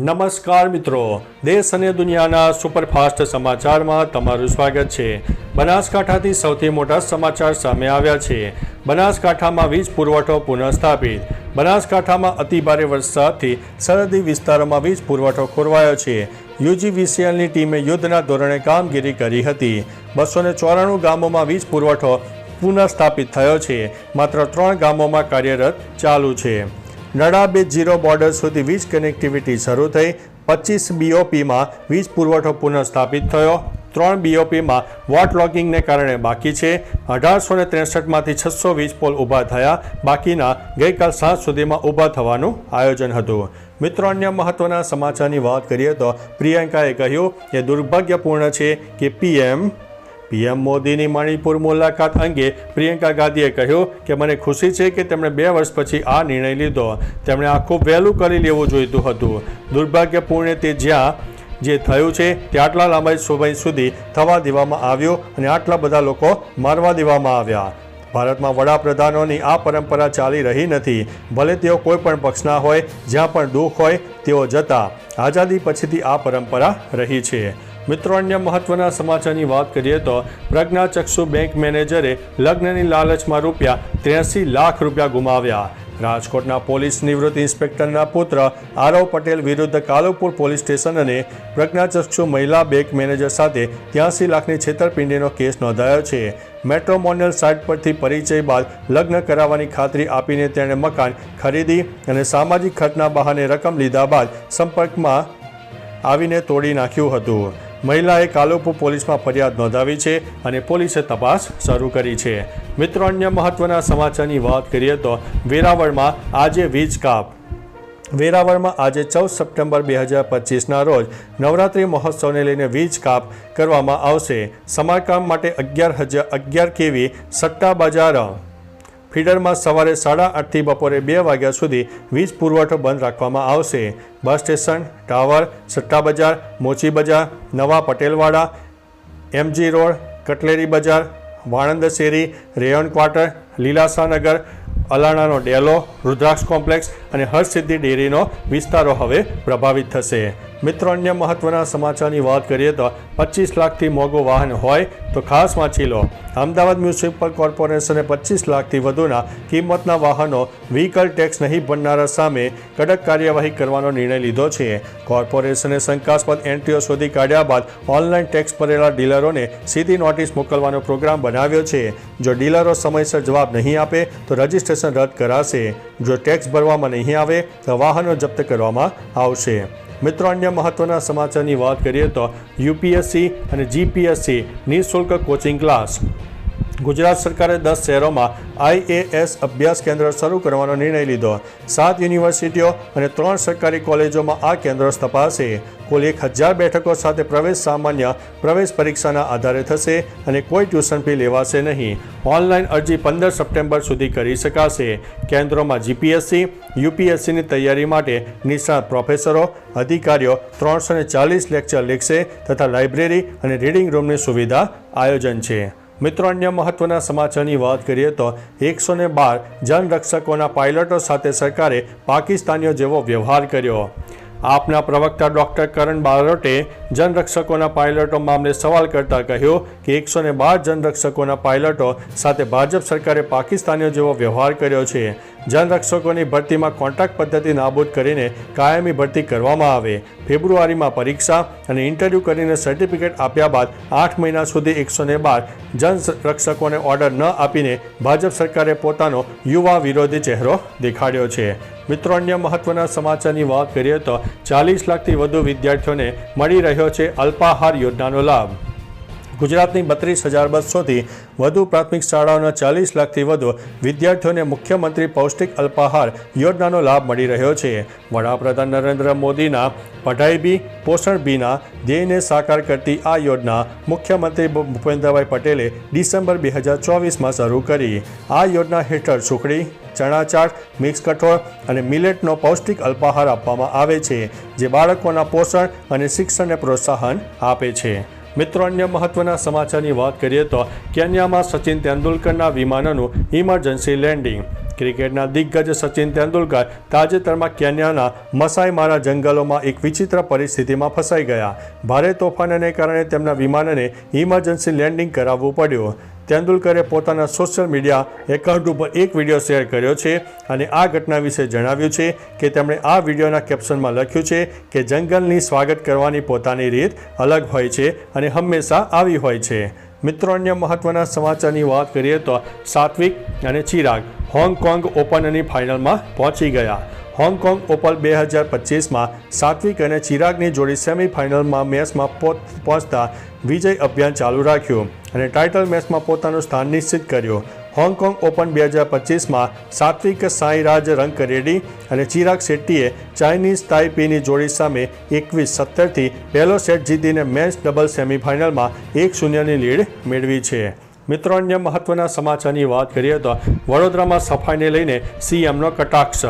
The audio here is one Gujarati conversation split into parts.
નમસ્કાર મિત્રો. દેશ અને દુનિયાના સુપરફાસ્ટ સમાચારમાં તમારું સ્વાગત છે. બનાસકાંઠાથી સૌથી મોટા સમાચાર સામે આવ્યા છે. બનાસકાંઠામાં વીજ પુરવઠો પુનઃસ્થાપિત. બનાસકાંઠામાં અતિભારે વરસાદથી સરહદી વિસ્તારોમાં વીજ પુરવઠો ખોરવાયો છે. યુજીવીસીએલની ટીમે યુદ્ધના ધોરણે કામગીરી કરી હતી. બસો ને ચોરાણું ગામોમાં વીજ પુરવઠો પુનઃસ્થાપિત થયો છે. માત્ર ત્રણ ગામોમાં કાર્યરત ચાલુ છે. નડાબેટ ઝીરો બોર્ડર સુધી વીજ કનેક્ટિવિટી શરૂ થઈ. પચીસ બીઓપીમાં વીજ પુરવઠો પુનઃસ્થાપિત થયો. ત્રણ બીઓપીમાં વોટ લોગિંગને કારણે બાકી છે. અઢારસો ને ત્રેસઠમાંથી છસો વીજ પોલ ઊભા થયા. બાકીના ગઈકાલ સાંજ સુધીમાં ઊભા થવાનું આયોજન હતું. મિત્રો, અન્ય મહત્વના સમાચારની વાત કરીએ તો પ્રિયંકાએ કહ્યું કે દુર્ભાગ્યપૂર્ણ છે કે પીએમ પીએમ મોદીની મણિપુર મુલાકાત અંગે પ્રિયંકા ગાંધીએ કહ્યું કે, મને ખુશી છે કે તેમણે બે વર્ષ પછી આ નિર્ણય લીધો. તેમણે આ ખૂબ વહેલું કરી લેવું જોઈતું હતું. દુર્ભાગ્યપૂર્ણ તે જ્યાં, જે થયું છે, તે આટલા લાંબા સમય સુધી થવા દેવામાં આવ્યો અને આટલા બધા લોકો મારવા દેવામાં આવ્યા. ભારતમાં વડાપ્રધાનોની આ પરંપરા ચાલી રહી નથી. ભલે તેઓ કોઈ પણ પક્ષના હોય, જ્યાં પણ દુઃખ હોય, તેઓ જતા. આઝાદી પછીથી આ પરંપરા રહી છે. મિત્રો, અન્ય મહત્વના સમાચારની વાત કરીએ તો પ્રજ્ઞાચક્ષુ બેંક મેનેજરે લગ્નની લાલચમાં રૂપિયા ત્ર્યાસી લાખ રૂપિયા ગુમાવ્યા. રાજકોટના પોલીસ નિવૃત્ત ઇન્સ્પેક્ટરના પુત્ર આરવ પટેલ વિરુદ્ધ કાલુપુર પોલીસ સ્ટેશન અને પ્રજ્ઞાચક્ષુ મહિલા બેંક મેનેજર સાથે ત્યાસી લાખની છેતરપિંડીનો કેસ નોંધાયો છે. મેટ્રોમોનિયલ સાઇટ પરથી પરિચય બાદ લગ્ન કરાવવાની ખાતરી આપીને તેણે મકાન ખરીદી અને સામાજિક ખર્ચના બહાને રકમ લીધા બાદ સંપર્કમાં આવીને તોડી નાખ્યું હતું. મહિલાએ કાલુપુર પોલીસમાં ફરિયાદ નોંધાવી છે અને પોલીસે તપાસ શરૂ કરી છે. મિત્રો, અન્ય મહત્વના સમાચારની વાત કરીએ તો વેરાવળમાં આજે વીજ કાપ. વેરાવળમાં આજે ચૌદ સપ્ટેમ્બર બે હજાર પચીસના રોજ નવરાત્રિ મહોત્સવને લઈને વીજ કાપ કરવામાં આવશે. સમારકામ માટે અગિયાર હજાર અગિયાર કેવી સટ્ટા બજાર ફીડરમાં સવારે સાડા આઠથી બપોરે બે વાગ્યા સુધી વીજ પુરવઠો બંધ રાખવામાં આવશે. બસ સ્ટેશન, ટાવર, સટ્ટા બજાર, મોચી બજાર, નવા પટેલવાડા, એમજી રોડ, કટલેરી બજાર, વાણંદ શેરી, રેયન ક્વાર્ટર લીલાસાનગર અલાણાનો ડેલો, રુદ્રાક્ષ કોમ્પ્લેક્સ અને હર્ષસિદ્ધિ ડેરીનો વિસ્તારો હવે પ્રભાવિત થશે. મિત્રો, અન્ય મહત્વના સમાચારની વાત કરીએ તો પચીસ લાખથી મોંઘું વાહન હોય તો ખાસ વાંચી લો. અમદાવાદ મ્યુનિસિપલ કોર્પોરેશને પચીસ લાખથી વધુના કિંમતના વાહનો વ્હીકલ ટેક્સ નહીં ભરનારા સામે કડક કાર્યવાહી કરવાનો નિર્ણય લીધો છે. કોર્પોરેશને શંકાસ્પદ એન્ટ્રીઓ શોધી કાઢ્યા બાદ ઓનલાઈન ટેક્સ ભરેલા ડીલરોને સીધી નોટિસ મોકલવાનો પ્રોગ્રામ બનાવ્યો છે. જો ડીલરો સમયસર જવાબ નહીં આપે તો રજિસ્ટ્રેશન રદ કરાશે. જો ટેક્સ ભરવામાં નહીં આવે તો વાહનો જપ્ત કરવામાં આવશે. મિત્રો અન્ય મહત્વના સમાચારની વાત કરીએ તો યુપીએસસી અને જીપીએસસી નિઃશુલ્ક કોચિંગ ક્લાસ. ગુજરાત સરકારે દસ શહેરોમાં આઈએએસ અભ્યાસ કેન્દ્ર શરૂ કરવાનો નિર્ણય લીધો. સાત યુનિવર્સિટીઓ અને ત્રણ સરકારી કોલેજોમાં આ કેન્દ્રો સ્થપાશે. કુલ એક હજાર બેઠકો સાથે પ્રવેશ સામાન્ય પ્રવેશ પરીક્ષાના આધારે થશે અને કોઈ ટ્યુશન ફી લેવાશે નહીં. ઓનલાઈન અરજી પંદર સપ્ટેમ્બર સુધી કરી શકાશે. કેન્દ્રોમાં જીપીએસસી, યુપીએસસીની તૈયારી માટે નિષ્ણાત પ્રોફેસરો, અધિકારીઓ ત્રણસો ચાલીસ લેક્ચર લેખશે તથા લાઇબ્રેરી અને રીડિંગ રૂમની સુવિધા આયોજન છે. મિત્રો, અન્ય મહત્વના સમાચારની વાત કરીએ તો એકસો ને બાર જનરક્ષકોના પાયલટો સાથે સરકારે પાકિસ્તાનીઓ જેવો વ્યવહાર કર્યો. આપના પ્રવક્તા ડૉક્ટર કરણ બારોટે જનરક્ષકોના પાયલટો મામલે સવાલ કરતા કહ્યું કે એકસો ને બાર જનરક્ષકોના પાયલટો સાથે ભાજપ સરકારે પાકિસ્તાનીઓ જેવો વ્યવહાર કર્યો છે. જનરક્ષકોની ભરતીમાં કોન્ટ્રાક્ટ પદ્ધતિ નાબૂદ કરીને કાયમી ભરતી કરવામાં આવે. ફેબ્રુઆરીમાં પરીક્ષા અને ઇન્ટરવ્યૂ કરીને સર્ટિફિકેટ આપ્યા બાદ આઠ મહિના સુધી એકસો ને બાર જનરક્ષકોને ઓર્ડર ન આપીને ભાજપ સરકારે પોતાનો યુવા વિરોધી ચહેરો દેખાડ્યો છે. મિત્રો, અન્ય મહત્વના સમાચારની વાત કરીએ તો ચાલીસ લાખથી વધુ વિદ્યાર્થીઓને મળી રહ્યો છે અલ્પાહાર યોજનાનો લાભ. ગુજરાતની બત્રીસ હજાર બસોથી વધુ પ્રાથમિક શાળાઓના ચાલીસ લાખથી વધુ વિદ્યાર્થીઓને મુખ્યમંત્રી પૌષ્ટિક અલ્પાહાર યોજનાનો લાભ મળી રહ્યો છે. વડાપ્રધાન નરેન્દ્ર મોદીના પઢાઈ બી, પોષણ બીના ધ્યેયને સાકાર કરતી આ યોજના મુખ્યમંત્રી ભૂપેન્દ્રભાઈ પટેલે ડિસેમ્બર બે હજાર ચોવીસમાં શરૂ કરી. આ યોજના હેઠળ સુખડી ચણા ચાટ મિક્સ કઠોળ અને મિલેટનો પૌષ્ટિક અલ્પાહાર આપવામાં આવે છે, જે બાળકોના પોષણ અને શિક્ષણને પ્રોત્સાહન આપે છે. મિત્રો, અન્ય મહત્વના સમાચારની વાત કરીએ તો કેન્યામાં સચિન તેંડુલકરના વિમાનનું ઇમરજન્સી લેન્ડિંગ. ક્રિકેટના દિગ્ગજ સચિન તેંડુલકર તાજેતરમાં કેન્યાના મસાઈ મારા જંગલોમાં એક વિચિત્ર પરિસ્થિતિમાં ફસાઈ ગયા. ભારે તોફાનને કારણે તેમના વિમાનને ઇમરજન્સી લેન્ડિંગ કરાવવું પડ્યું. તેંડુલકરે પોતાના સોશિયલ મીડિયા એકાઉન્ટ ઉપર એક વીડિયો શેર કર્યો છે અને આ ઘટના વિશે જણાવ્યું છે કે તેમણે આ વિડીયોના કેપ્શનમાં લખ્યું છે કે જંગલની સ્વાગત કરવાની પોતાની રીત અલગ હોય છે અને હંમેશા આવી હોય છે. મિત્રો, અન્ય મહત્વના સમાચારની વાત કરીએ તો સાત્વિક અને ચિરાગ હોંગકોંગ ઓપનની ફાઇનલમાં પહોંચી ગયા. હોંગકોંગ ઓપન બે હજાર પચીસમાં સાત્વિક અને ચિરાગની જોડી સેમીફાઇનલમાં મેચમાં પહોંચતા વિજય અભિયાન ચાલુ રાખ્યું અને ટાઇટલ મેચમાં પોતાનું સ્થાન નિશ્ચિત કર્યું. હોંગકોંગ ઓપન બે હજાર પચીસમાં સાત્વિક સાંઈરાજ રંકરેડ્ડી અને ચિરાગ શેટ્ટીએ ચાઇનીઝ તાઇપીની જોડી સામે એકવીસ સત્તરથી પહેલો સેટ જીતીને મેચ ડબલ સેમીફાઇનલમાં એક શૂન્યની લીડ મેળવી છે. મિત્રો, અન્ય મહત્વના સમાચારની વાત કરીએ તો વડોદરામાં સફાઈને લઈને સીએમનો કટાક્ષ.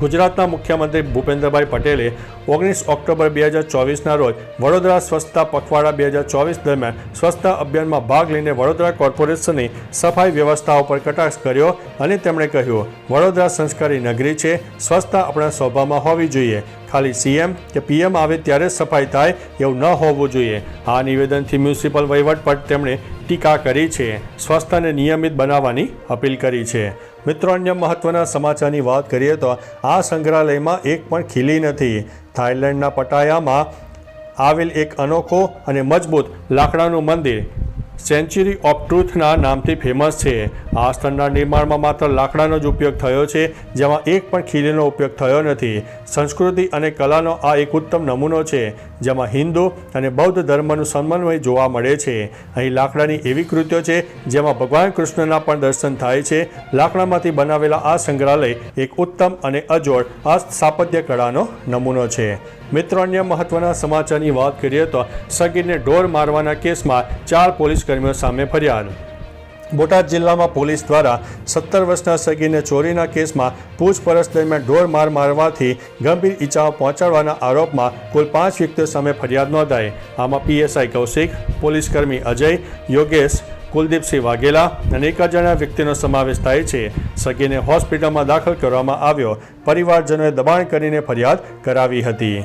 ગુજરાતના મુખ્યમંત્રી ભૂપેન્દ્રભાઈ પટેલે ઓગણીસ ઓક્ટોબર બે હજાર ચોવીસના રોજ વડોદરા સ્વચ્છતા પખવાડા બે હજાર ચોવીસ દરમિયાન સ્વચ્છતા અભિયાનમાં ભાગ લઈને વડોદરા કોર્પોરેશનની સફાઈ વ્યવસ્થાઓ પર કટાક્ષ કર્યો અને તેમણે કહ્યું, વડોદરા સંસ્કારી નગરી છે, સ્વચ્છતા આપણા સ્વભાવમાં હોવી જોઈએ. ખાલી સીએમ કે પીએમ આવે ત્યારે સફાઈ થાય એવું ન હોવું જોઈએ. આ નિવેદનથી મ્યુનિસિપલ વહીવટ પર તેમણે ટીકા કરી છે. સ્વચ્છતાને નિયમિત બનાવવાની અપીલ કરી છે. મિત્રો, અન્ય મહત્વના સમાચારની વાત કરીએ તો આ સંગ્રહાલયમાં એક પણ ખીલી નથી. થાઇલેન્ડના પટાયામાં આવેલ એક અનોખો અને મજબૂત લાકડાનું મંદિર, સેન્ચુરી ઓફ ટ્રુથના નામથી ફેમસ છે. આ સ્થળના નિર્માણમાં માત્ર લાકડાનો જ ઉપયોગ થયો છે, જેમાં એક પણ ખીલીનો ઉપયોગ થયો નથી. સંસ્કૃતિ અને કલાનો આ એક ઉત્તમ નમૂનો છે. જેમાં હિન્દુ અને બૌદ્ધ ધર્મનું સમન્વય જોવા મળે છે. અહીં લાકડાની એવી કૃત્યો છે જેમાં ભગવાન કૃષ્ણના પણ દર્શન થાય છે. લાકડામાંથી બનાવેલા આ સંગ્રહાલય એક ઉત્તમ અને અજોડ આ સ્થાપત્ય કળાનો નમૂનો છે. મિત્રો, અન્ય મહત્વના સમાચારની વાત કરીએ તો સગીરને ઢોર મારવાના કેસમાં ચાર પોલીસ કર્મીઓ સામે ફરિયાદ. બોટાદ જિલ્લામાં પોલીસ દ્વારા સત્તર વર્ષના સગીને ચોરીના કેસમાં પૂછપરછ દરમિયાન ઢોર માર મારવાથી ગંભીર ઈજાઓ પહોંચાડવાના આરોપમાં કુલ પાંચ વ્યક્તિઓ સામે ફરિયાદ નોંધાઈ. આમાં પીએસઆઈ કૌશિક પોલીસકર્મી અજય, યોગેશ, કુલદીપસિંહ વાઘેલા અને એક અજાણ્યા વ્યક્તિનો સમાવેશ થાય છે. સગીને હોસ્પિટલમાં દાખલ કરવામાં આવ્યો. પરિવારજનોએ દબાણ કરીને ફરિયાદ કરાવી હતી.